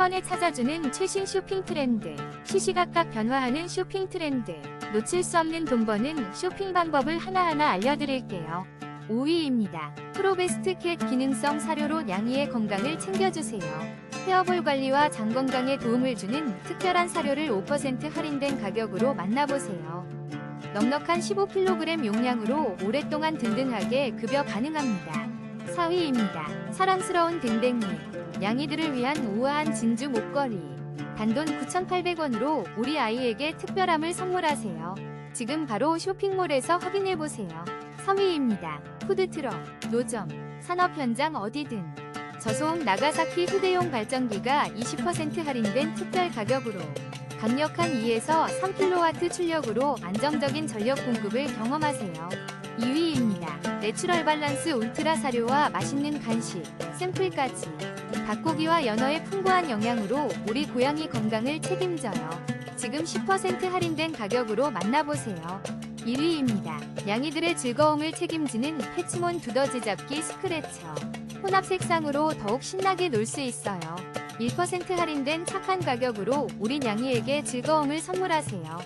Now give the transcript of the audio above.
번에 찾아주는 최신 쇼핑 트렌드, 시시각각 변화하는 쇼핑 트렌드, 놓칠 수 없는 돈 버는 쇼핑 방법을 하나하나 알려드릴게요. 5위입니다. 프로베스트 캣 기능성 사료로 양이의 건강을 챙겨주세요. 헤어볼 관리와 장 건강에 도움을 주는 특별한 사료를 5% 할인된 가격으로 만나보세요. 넉넉한 15kg 용량으로 오랫동안 든든하게 급여 가능합니다. 4위입니다. 사랑스러운 댕댕이. 양이들을 위한 우아한 진주 목걸이. 단돈 9,800원으로 우리 아이에게 특별함을 선물하세요. 지금 바로 쇼핑몰에서 확인해보세요. 3위입니다. 푸드트럭, 노점, 산업 현장 어디든. 저소음 나가사키 휴대용 발전기가 20% 할인된 특별 가격으로 강력한 2에서 3kW 출력으로 안정적인 전력 공급을 경험하세요. 2위입니다. 내추럴 밸런스 울트라 사료와 맛있는 간식, 샘플까지. 닭고기와 연어의 풍부한 영양으로 우리 고양이 건강을 책임져요. 지금 10% 할인된 가격으로 만나보세요. 1위입니다. 양이들의 즐거움을 책임지는 패치몬 두더지 잡기 스크래처. 혼합 색상으로 더욱 신나게 놀 수 있어요. 1% 할인된 착한 가격으로 우리 양이에게 즐거움을 선물하세요.